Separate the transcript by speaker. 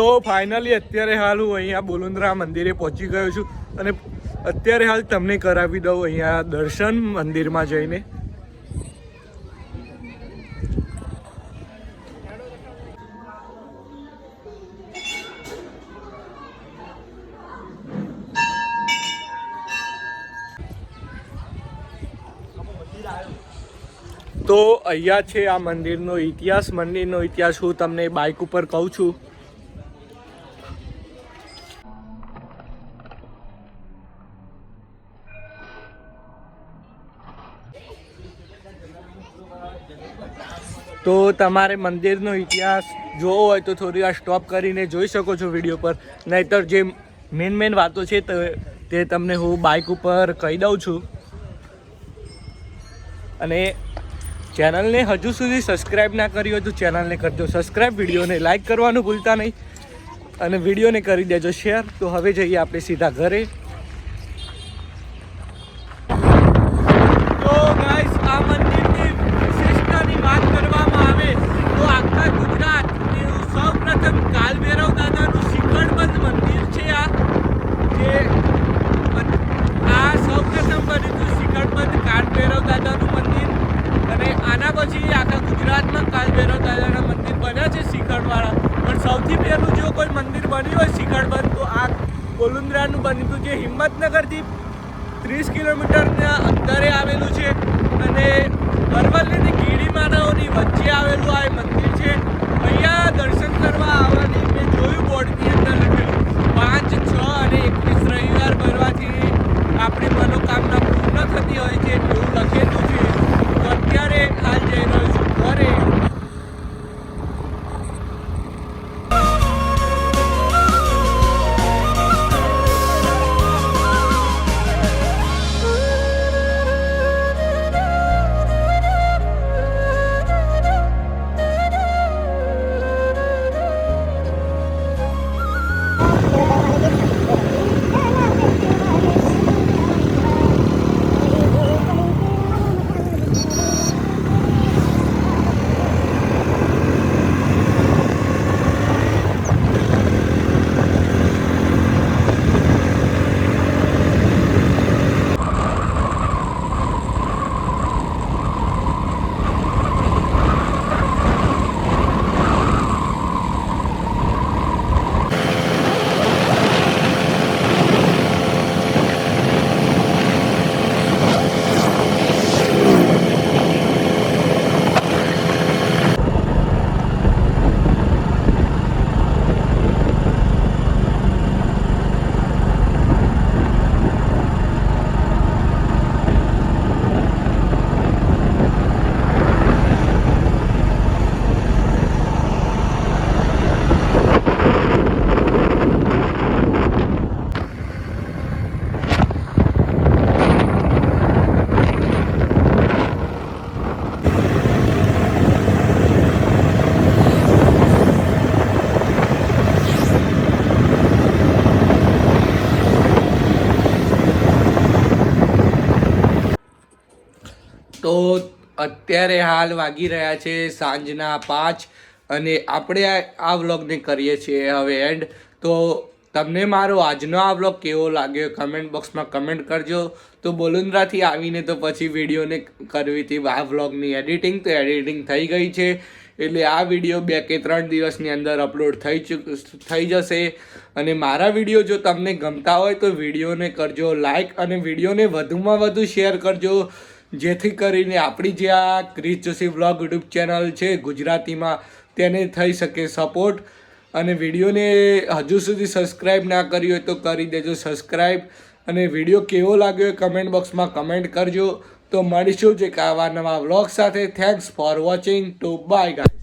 Speaker 1: તો ફાઇનલી અત્યારે હાલ હું અહીંયા બોલુંદ્રા મંદિરે પહોંચી ગયો છું અને અત્યારે હાલ તમને કરાવી દઉં અહીંયા દર્શન મંદિરમાં જઈને. તો અહીંયા છે આ મંદિરનો ઇતિહાસ. મંદિરનો ઇતિહાસ હું તમને બાઇક ઉપર કહું છું. તો તમારે મંદિરનો ઇતિહાસ જોવો હોય તો થોડી વાર સ્ટોપ કરીને જોઈ શકો છો વીડિયો પર. નહીતર જે મેન મેન વાતો છે તે તમને હું બાઇક ઉપર કહી દઉં છું. અને ચેનલને હજુ સુધી સબસ્ક્રાઈબ ના કરી હોય તો ચેનલને કરજો સબસ્ક્રાઈબ વિડીયોને લાઇક કરવાનું ભૂલતા નહીં. અને વિડીયોને કરી દેજો શેર તો હવે જઈએ આપણે સીધા ઘરે તો ગાઈસ આ મંદિરની વિશેષતાની વાત કરવામાં આવે તો આખા ગુજરાતનું સૌપ્રથમ કાલભૈરવ દાદાનું શિખરબંધ મંદિર છે આ, જે આ સૌપ્રથમ બન્યું હતું શિખરબંધ કાલભૈરવ દાદાનું મંદિર. અને આના પછી આખા ગુજરાતમાં કાલભૈરવ દાદાના મંદિર બન્યા છે શિખરવાળા પણ સૌથી પહેલું જો કોઈ મંદિર બન્યું હોય શિખરબંધ તો આ કોલુંદ્રાનું બન્યું હતું, જે હિંમતનગરથી ત્રીસ કિલોમીટરના અંતરે આવેલું છે. અને અરવલ્લી ગીડી માનવોની વચ્ચે આવેલું આ મંદિર છે. અહીંયા દર્શન અત્યારે હાલ વાગી રહ્યા છે સાંજના પાંચ અને આપણે આ વ્લોગને કરીએ છીએ હવે એન્ડ તો તમને મારો આજનો આ વ્લોગ કેવો લાગ્યો કમેન્ટ બોક્સમાં કમેન્ટ કરજો. તો બોલુંદ્રાથી આવીને તો પછી વિડીયોને કરવી હતી. આ વ્લોગની એડિટિંગ તો એડિટિંગ થઈ ગઈ છે. એટલે આ વીડિયો બે કે ત્રણ દિવસની અંદર અપલોડ થઈ ચૂક થઈ જશે. અને મારા વીડિયો જો તમને ગમતા હોય તો વિડીયોને કરજો લાઈક અને વિડીયોને વધુમાં વધુ શેર કરજો. જેથી કરીને આપણી જે આ Chris Joshi vlog YouTube channel છે, ગુજરાતીમાં તેને થઈ શકે સપોર્ટ અને વિડીયોને હજુ સુધી સબસ્ક્રાઈબ ના કરી હોય તો કરી દેજો સબસ્ક્રાઈબ અને વીડિયો કેવો લાગ્યો એ કમેન્ટ બોક્સમાં કમેન્ટ કરજો. તો મળીશું જે આવા નવા વ્લોગ સાથે. Thanks for watching to bye guys